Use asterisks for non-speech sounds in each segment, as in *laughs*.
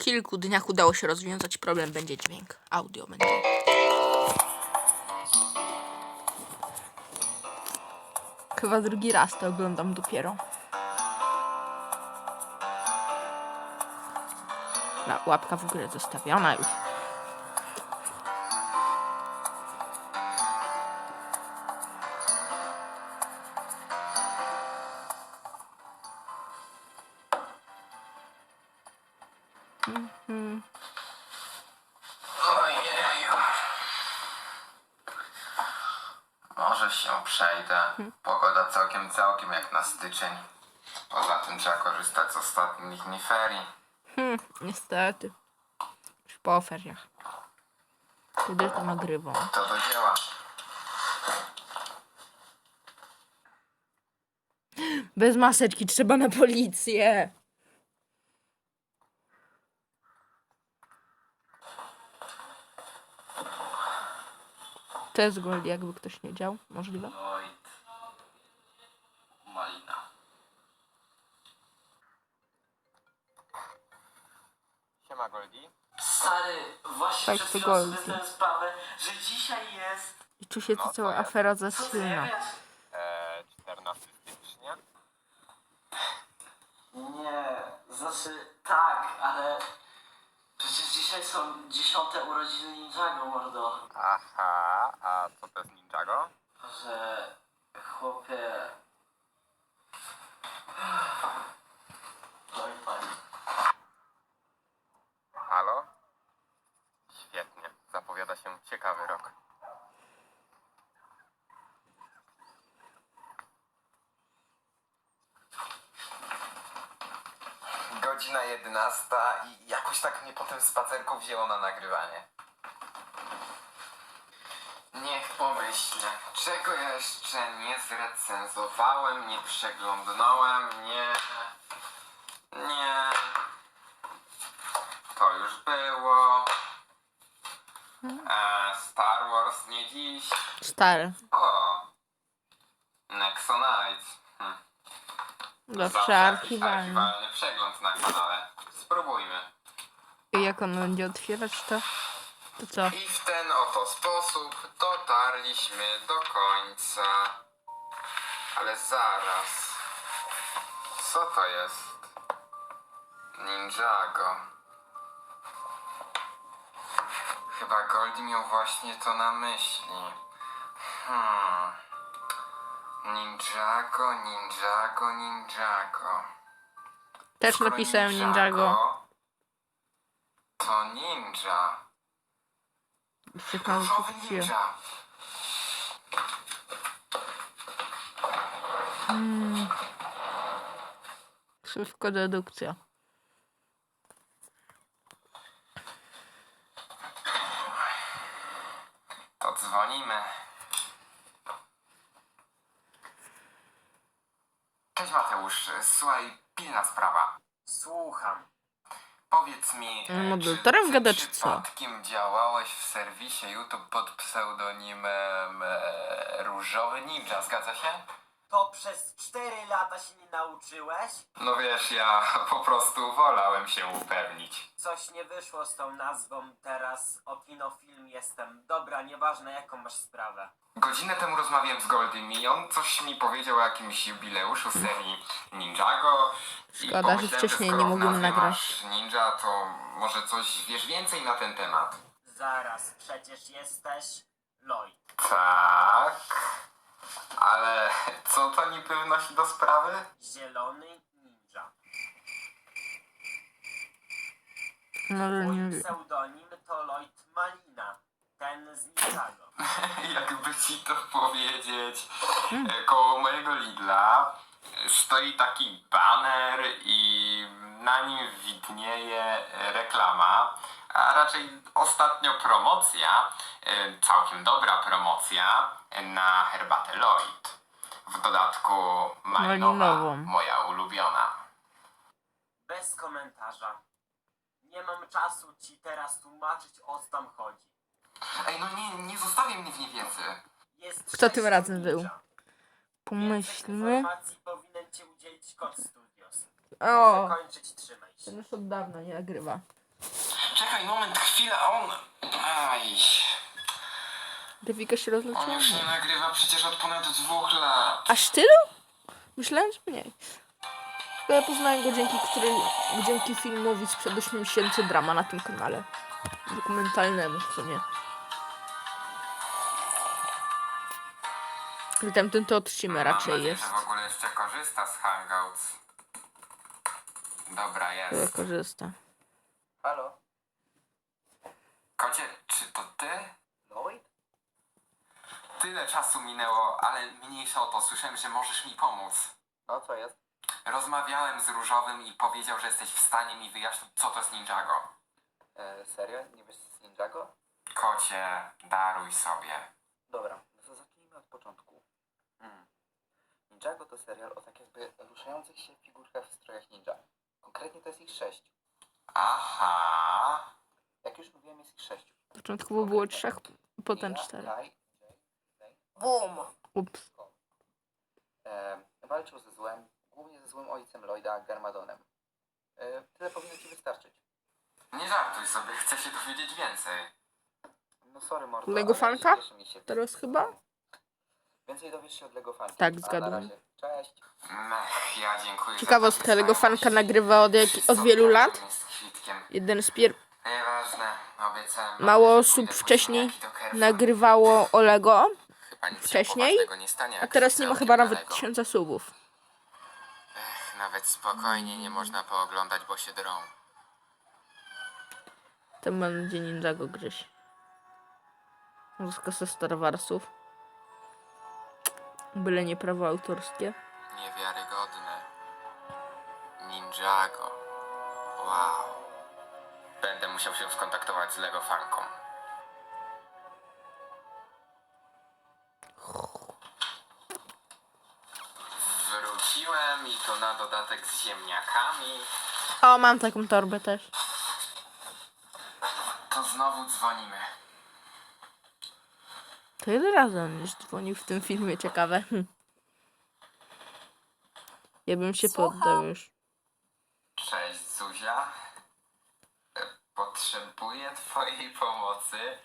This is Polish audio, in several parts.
kilku dniach udało się rozwiązać problem, będzie dźwięk. Audio będzie. Chyba drugi raz to oglądam dopiero. Łapka w górę zostawiona już. Się przejdę. Pogoda całkiem, całkiem jak na styczeń. Poza tym trzeba korzystać z ostatnich dni ferii. Hmm, niestety. Już po feriach. Kiedy to nagrywam? To do dzieła. Bez maseczki trzeba na policję. To jest Gold, jakby ktoś nie dział. Możliwe? Lloyd. Malina. Siema Goldi. Stary, właśnie Tak, przed to chwilą sobie Goldi. zdałem sprawę, że dzisiaj jest... I tu się ta cała afera zasilna. Wiesz? Eee, 14 stycznia? Nie, znaczy tak, ale... Dzisiaj są dziesiąte urodziny Ninjago, mordo. Aha, a co to jest Ninjago? Że... Chłopie... Godzina 11 i jakoś tak mnie po tym spacerku wzięło na nagrywanie. Niech pomyślę, czego ja jeszcze nie zrecenzowałem, nie przeglądnąłem, nie... Nie... To już było. E, Star Wars nie dziś. Stary. O! Nexonites. Zawsze archiwalny przegląd na kanale. Spróbujmy. I jak on będzie otwierać to? To co? I w ten oto sposób dotarliśmy do końca. Ale zaraz. Co to jest? Ninjago. Chyba Goldie miał właśnie to na myśli. Hmm. Ninjago, Ninjago, Ninjago. Też Skoro napisałem Ninjago. To ninja. Jeszcze tam Różowy wróciłem. ninja. Szybko dedukcja. Powiedz mi, e, Moderatorem czy gada, ty czy co? przypadkiem działałeś w serwisie YouTube pod pseudonimem e, Różowy Ninja, zgadza się? To przez 4 lata się nie nauczyłeś? No wiesz, ja *laughs* po prostu wolałem się upewnić. Coś nie wyszło z tą nazwą, teraz o kinofilm jestem. Dobra, nieważne jaką masz sprawę. Godzinę temu rozmawiałem z Goldym i on coś mi powiedział o jakimś jubileuszu serii Ninjago. I Szkoda, że pomyślałem, wcześniej skoro nie w nazwie nagrać. masz Ninja, to może coś wiesz więcej na ten temat. Zaraz, przecież jesteś Lloyd. Tak. Ale co to niby wnosi do sprawy? Zielony ninja. Może No, nie Mój wiem. pseudonim to Lloyd Malina. Ten z Ninjago. *laughs* Jakby ci to powiedzieć, e, koło mojego Lidla stoi taki baner i na nim widnieje reklama, a raczej ostatnio promocja, e, całkiem dobra promocja na herbatę Lloyd. W dodatku malinowa, Malinową. moja ulubiona. Bez komentarza. Nie mam czasu ci teraz tłumaczyć o co tam chodzi. Ej, no nie, nie zostawię mnie w niewiedzy. Jest Kto tym razem był? ninja. Pomyślmy. Informacji powinien ci udzielić Kod Studios. O! Muszę kończyć, trzymaj się. Ten już od dawna nie nagrywa. Czekaj, moment, chwila, on... Aj... Grafika się rozleciała. On już nie nagrywa przecież od ponad dwóch lat. Aż tylu? Myślałem, że mniej. Ja poznałem go dzięki, który, dzięki filmowi sprzed 8 miesięcy drama na tym kanale. Dokumentalnemu w sumie. I tamten to odcimy raczej jest. że w ogóle jeszcze korzysta z Hangouts. Dobra, Ja jest. korzysta. Halo? Kocie, czy to ty? Lloyd? Tyle czasu minęło, ale mniejsza o to. Słyszałem, że możesz mi pomóc. No co jest? Rozmawiałem z Różowym i powiedział, że jesteś w stanie mi wyjaśnić, co to jest Ninjago. E, serio? Nie wiesz z Ninjago? Kocie, daruj sobie. Dobra, no to zacznijmy od początku. Hmm. Ninjago to serial o tak jakby ruszających się figurkach w strojach ninja. Konkretnie to jest ich sześć. Aha. Jak już mówiłem, jest ich sześciu. Początkowo było trzech, potem cztery. Bum! Ups. e, walczył ze złem, głównie ze złym ojcem Lloyda, Garmadonem. E, tyle powinno ci wystarczyć. Nie żartuj sobie, chcę się dowiedzieć więcej. No sorry, mordo, Lego ale fanka? śpieszy mi się. Teraz chyba? Więcej dowiesz się od Lego fanki. Tak, A na zgadłem. razie, Cześć. Mech, ja dziękuję. za Ciekawostka, Lego fanka nagrywa od, jak, od wielu lat. Jest kwitkiem. Jeden z pier... Nieważne, obiecałem. Mało osób wcześniej nagrywało o Lego, Chyba nic się wcześniej, poważnego nie stanie, a teraz nie ma chyba na nawet tysiąca subów. Ech, nawet spokojnie nie można pooglądać, bo się drą. To mam nadzieję Ninjago gdzieś. Może ze Star Warsów. Byle nie prawo autorskie. Niewiarygodne. Ninjago. Wow. Będę musiał się skontaktować z Lego Fanką. Wróciłem i to na dodatek z ziemniakami. O, mam taką torbę też. To znowu dzwonimy. To ile razy on już dzwonił w tym filmie, ciekawe. Hm. Ja bym się poddał już. Cześć Zuzia. Potrzebuję twojej pomocy.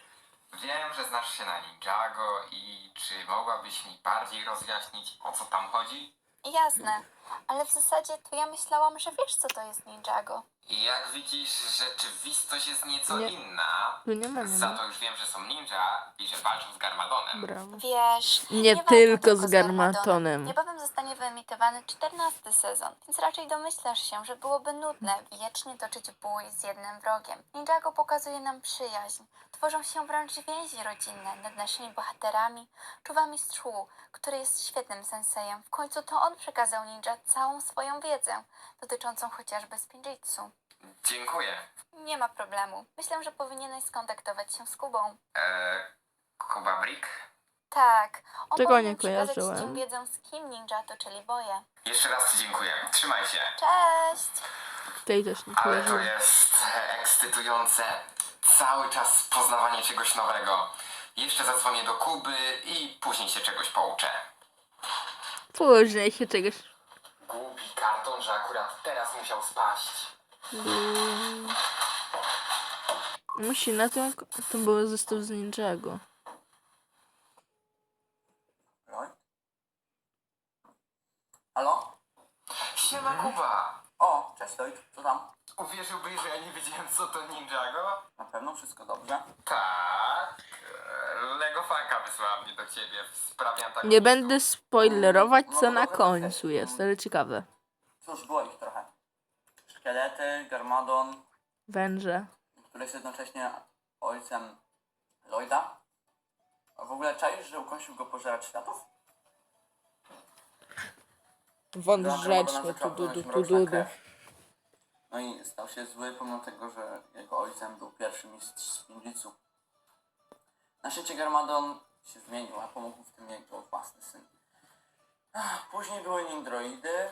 Wiem, że znasz się na Ninjago i czy mogłabyś mi bardziej rozjaśnić o co tam chodzi? Jasne, ale w zasadzie to ja myślałam, że wiesz co to jest Ninjago. I jak widzisz, rzeczywistość jest nieco Nie. inna. Tu nie ma, nie Za ma. to już wiem, że są ninja i że walczą z Garmadonem. Brawo. Wiesz, Nie walczą tylko z z Garmatonem. Niebawem zostanie wyemitowany czternasty sezon, więc raczej domyślasz się, że byłoby nudne wiecznie toczyć bój z jednym wrogiem. Ninjago pokazuje nam przyjaźń. Tworzą się wręcz więzi rodzinne nad naszymi bohaterami. Czuwa mistrz Wu, który jest świetnym sensejem. W końcu to on przekazał ninja całą swoją wiedzę, dotyczącą chociażby spinjitsu. Dziękuję. Nie ma problemu. Myślę, że powinieneś skontaktować się z Kubą. Eee, Kuba Brick? Tak, on Tego powinien nie przekazać kojarzyłem. ci wiedzę z kim ninja toczyli boje. Jeszcze raz ci dziękuję. Trzymaj się. Cześć! Tej też nie Ale to kojarzyłem. jest ekscytujące. Cały czas poznawanie czegoś nowego. Jeszcze zadzwonię do Kuby i później się czegoś pouczę. Później się czegoś... Głupi karton, że akurat teraz musiał spaść. Musi na tym... To był zestaw z Ninjago. Lloyd? Halo? Siema Kuba! O, cześć Lloyd, co tam? Uwierzyłbyś, że ja nie wiedziałem co to Ninjago? Na pewno wszystko dobrze? Tak. Lego Fanka wysłała mnie do ciebie w sprawie antagonistów. Nie będę spoilerować, co na końcu jest, ale ciekawe. Cóż, było ich. Szkielety, Garmadon, Węże. który jest jednocześnie ojcem Lloyda. A w ogóle czaisz, że ukąsił go pożerać światów? Wąt rzeczny, Garmadona tu zaczęła du tu mroczna du du. krew. No i stał się zły pomimo tego, że jego ojcem był pierwszy mistrz Spinjitzu. Na świecie Garmadon się zmienił, a pomógł w tym jego własny syn. Ach, Później były Nindroidy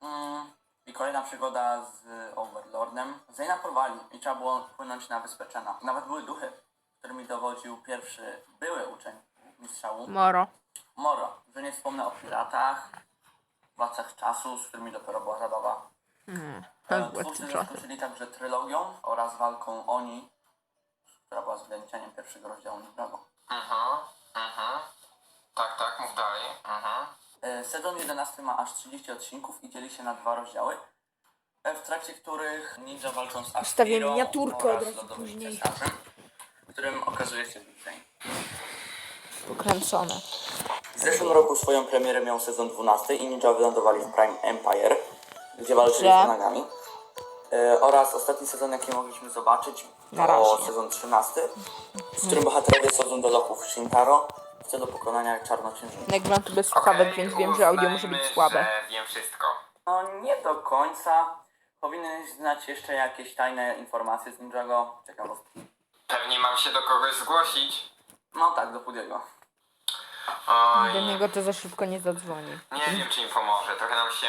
mm, i kolejna przygoda z Overlordem. Zayna porwali i trzeba było płynąć na wyspę Chena. Nawet były duchy, którymi dowodził pierwszy były uczeń mistrza Wu. Moro. Moro, że nie wspomnę o piratach, władcach czasu, z którymi dopiero była zabawa. E, Tak, Twórcy trochę. zaskoczyli także trylogią oraz walką Oni, która była zwieńczeniem pierwszego rozdziału Ninjago. Mhm, mhm. Tak, tak, mów dalej. Mhm. E, Sezon 11 ma aż 30 odcinków i dzieli się na dwa rozdziały, e, w trakcie których ninja walczą z Wstawię miniaturkę od oraz razu lodowym później. cesarzem, w którym okazuje się Big Bang. Pokręcone. W zeszłym roku swoją premierę miał sezon 12 i ninja wylądowali w Prime Empire, gdzie walczyli Że? z Nagami. E, oraz ostatni sezon, jaki mogliśmy zobaczyć, Na to sezon 13, w którym bohaterowie schodzą do lochów Shintaro w celu pokonania czarnoksiężników. Nagrywam to bez słuchawek, Okej, więc wiem, że audio może uznajmy, być słabe. że wiem wszystko. No nie do końca. Powinieneś znać jeszcze jakieś tajne informacje z Ninjago. Ciekawostki. Pewnie mam się do kogoś zgłosić. No tak, do Pudiego. Oj, Do niego to za szybko nie zadzwoni. nie wiem czy im pomoże. Trochę nam się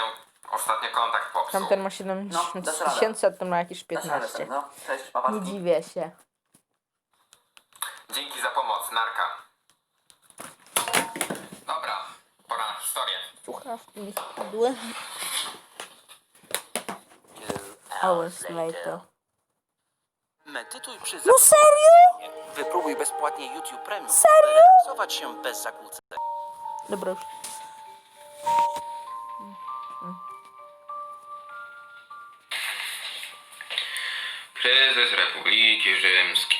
ostatnio kontakt popsuł. Tamten ma No, 70 dasz radę. tysięcy, a ten ma jakieś Dasz radę, 15. no? Cześć, Nie dziwię się. Dzięki za pomoc, Narka. Dobra, pora na historię. Słuchawki mi spadły. Hours later. Medytuj przy No serio? Wypróbuj bezpłatnie YouTube Premium. Serio? Relaksować się bez zakłóceń. Dobra już. Kryzys Republiki Rzymskiej.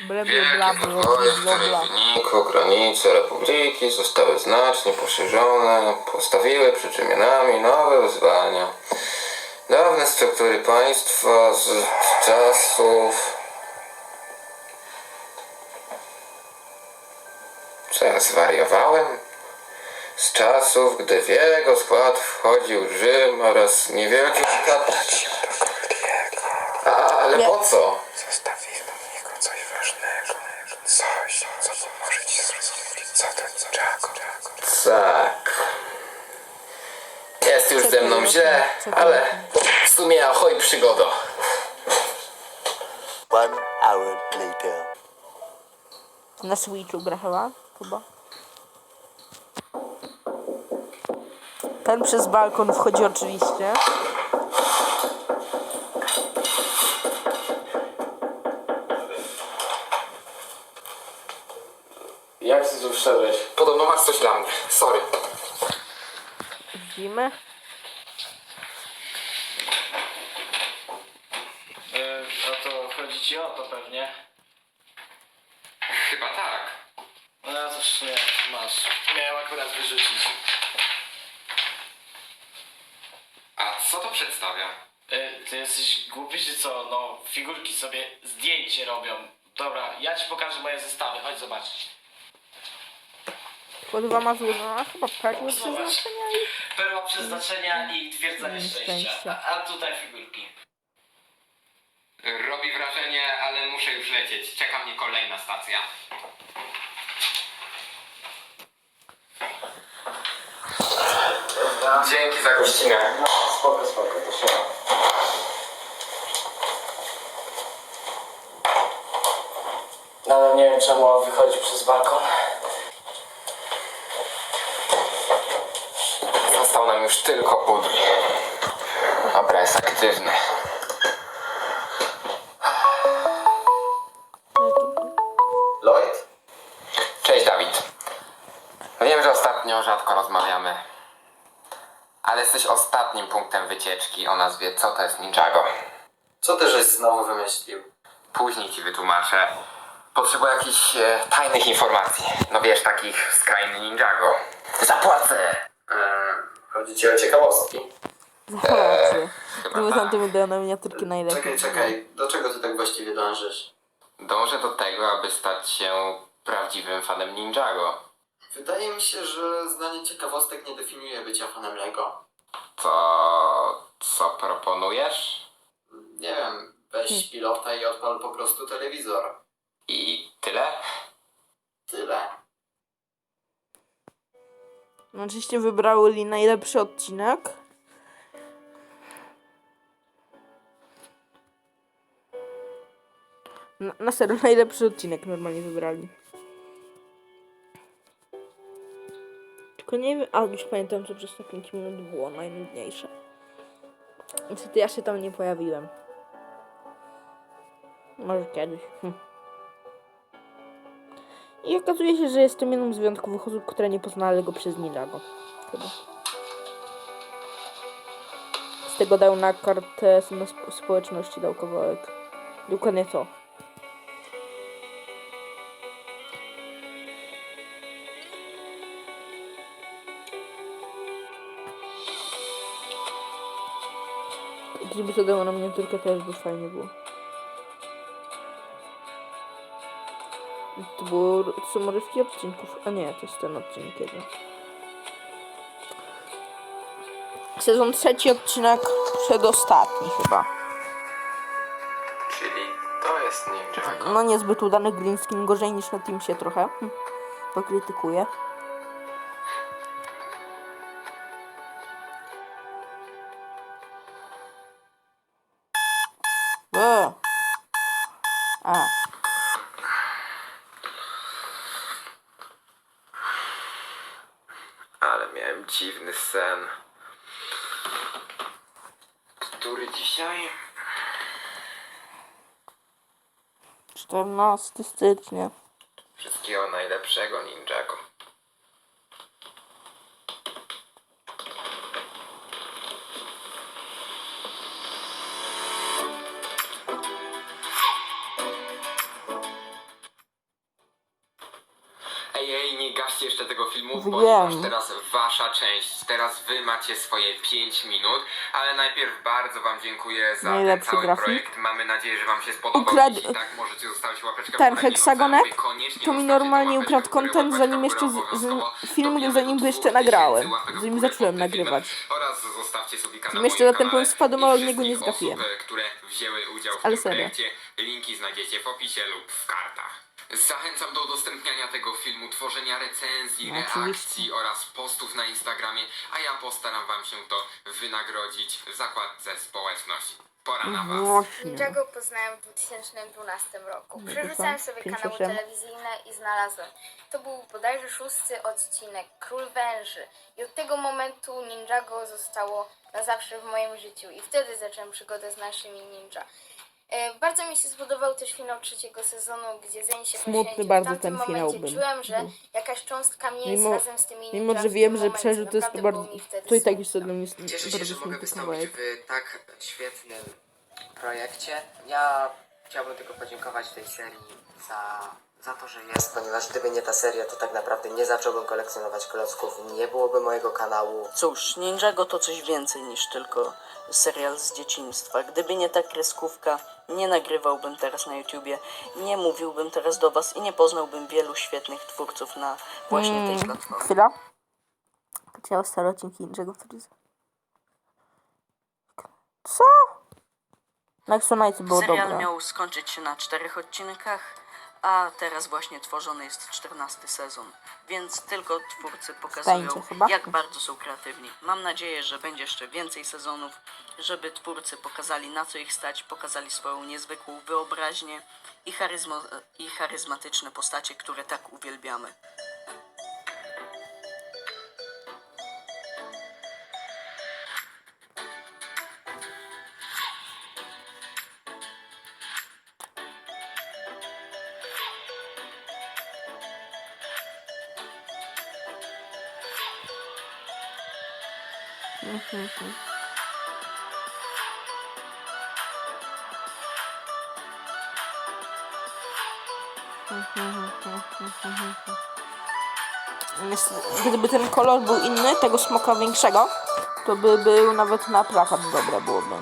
Bla, bla, w bla, bla. wyniku granice Republiki zostały znacznie poszerzone, postawiły przed Rzymianami nowe wyzwania. Dawne struktury państwa z czasów... Co ja zwariowałem? Z czasów, gdy w jego skład wchodził Rzym oraz niewielki ale po co? Zostawimy w niego coś ważnego. Coś, co pomoże ci zrozumieć, co to Ninjago. Tak. Jest już ze mną źle, ale w sumie ahoj przygodo. One hour later. Na Switchu gra chyba? Chyba. Ten przez balkon wchodzi oczywiście. Ty tu wszedłeś? Podobno masz coś dla mnie. Sorry. Widzimy. No to chodzi ci o to pewnie. Chyba tak. No ja też nie, masz. Miałem akurat wyrzucić. A co to przedstawia? Y, Ty jesteś głupi czy co? No, figurki sobie zdjęcie robią. Dobra, ja ci pokażę moje zestawy, chodź zobaczyć. Kładwa ma złożona chyba perły przeznaczenia i... Perła przeznaczenia i twierdza nieszczęścia. szczęścia. A, a tutaj figurki. Robi wrażenie, ale muszę już lecieć. Czeka mnie kolejna stacja. Dzięki za gościnę. Spoko, spoko, to się. Nadal nie wiem czemu wychodzi przez balkon. Już tylko pudr. Dobra, jest aktywny. Lloyd? Cześć Dawid. Wiem, że ostatnio rzadko rozmawiamy. Ale jesteś ostatnim punktem wycieczki o nazwie Co to jest Ninjago. Co ty żeś znowu wymyślił? Później ci wytłumaczę. Potrzebuję jakichś e, tajnych informacji. No wiesz, takich z krainy Ninjago. Zapłacę! Chodzi ci o ciekawostki. Zobaczy. chyba Nie tak. znam tym na miniaturki najlepiej. Czekaj, czekaj. Do czego ty tak właściwie dążysz? Dążę do tego, aby stać się prawdziwym fanem Ninjago. Wydaje mi się, że znanie ciekawostek nie definiuje bycia fanem Lego. To co proponujesz? Nie wiem, weź pilota i odpal po prostu telewizor. I tyle? Tyle. No, oczywiście wybrali najlepszy odcinek. Na, na serio, *laughs* najlepszy odcinek normalnie wybrali. Tylko nie wiem, a już pamiętam, co przez te 5 minut było najnudniejsze. Niestety ja się tam nie pojawiłem. Może kiedyś. Hm. I okazuje się, że jestem jedną z wyjątkowych osób, które nie poznały go przez Ninjago. Chyba. Z tego dał na kartę sp- społeczności dał kawałek. Dokładnie to. Gdyby to dało na mnie tylko też by fajnie było. To było to są rywki odcinków. A nie, to jest ten odcinek jeden. Sezon trzeci, odcinek przedostatni chyba. Czyli to jest Ninjago. No niezbyt udany green skin, gorzej niż na Teamsie trochę. Hm. Pokrytykuję. 14 stycznia. Wszystkiego najlepszego, Ninjago. Gaście jeszcze tego filmu, Wiem. teraz wasza część. Teraz wy macie swoje 5 minut, ale najpierw bardzo wam dziękuję za Najlepszy ten cały grafik. projekt. Mamy nadzieję, że wam się spodobał. Ukrad- Jeśli tak, możecie zostawić łapeczkę Ten w górę, nie heksagonek. Koniecznie to mi zostawcie normalnie łapeczkę ukradł w górę, content, łapeczka zanim jeszcze z, obowiązkowo. film, Dobijamy zanim do go jeszcze 2000 nagrałem. łapek w Zanim górę zacząłem pod tym filmem. nagrywać. Oraz zostawcie subika na Tym jeszcze moim na ten kanale pomysł wpadłem, i ale niego nie wszystkich zgapiłem. osób, które wzięły udział w Ale tym serio. projekcie. Linki znajdziecie w opisie lub w kartach. Zachęcam do udostępniania tego filmu, tworzenia recenzji, No, oczywiście. reakcji oraz postów na Instagramie, a ja postaram wam się to wynagrodzić w zakładce społeczność. Pora na was. Właśnie. Ninjago poznałem w 2012 roku. Przerzucałem sobie Pięć, kanały osiem. telewizyjne i znalazłem. To był bodajże szósty odcinek, Król Węży. I od tego momentu Ninjago zostało na zawsze w moim życiu. I wtedy zacząłem przygodę z naszymi ninja. E, bardzo mi się spodobał też finał trzeciego sezonu, gdzie Zen się Smutny poświęcił. bardzo w tamtym ten finał momencie był. czułem, że Był. jakaś cząstka mnie Mimo- jest razem z tymi Mimo, ninjami że w wiem, tym że momencie. przeżył, to jest to Naprawdę bardzo... było mi wtedy To i tak smutno. jest to dla mnie Cieszę się, bardzo że mogę smutny wystąpić kawałek. w tak świetnym projekcie. Ja chciałbym tylko podziękować tej serii za, za to, że jest, ponieważ gdyby nie ta seria, to tak naprawdę nie zacząłbym kolekcjonować klocków, nie byłoby mojego kanału. Cóż, Ninjago to coś więcej niż tylko serial z dzieciństwa. Gdyby nie ta kreskówka, nie nagrywałbym teraz na YouTubie, nie mówiłbym teraz do Was i nie poznałbym wielu świetnych twórców na właśnie tej Mm, platformie. chwila. Chciała stare odcinki Ninjago Freeze. Co? Night było Serial dobre. miał skończyć się na czterech odcinkach, a teraz właśnie tworzony jest czternasty sezon. Więc tylko twórcy pokazują, chyba? jak bardzo są kreatywni. Mam nadzieję, że będzie jeszcze więcej sezonów, żeby twórcy pokazali na co ich stać, pokazali swoją niezwykłą wyobraźnię i, charyzmo, i charyzmatyczne postacie, które tak uwielbiamy. Jest, gdyby ten kolor był inny, tego smoka większego, to by był nawet na plakat dobre byłoby.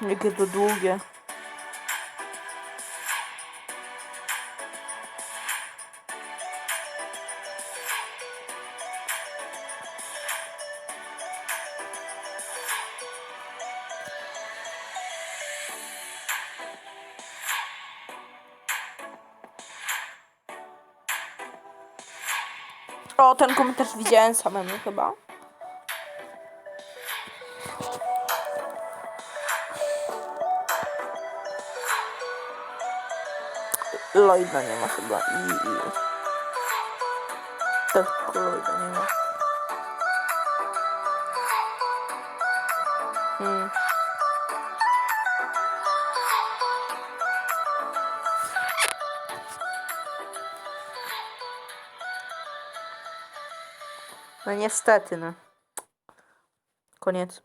Jakie to długie. O, ten komentarz widziałem samemu chyba. Lloyda nie ma chyba. I, i. Tak, kolorowego nie ma. Hmm. No niestety, no. Koniec.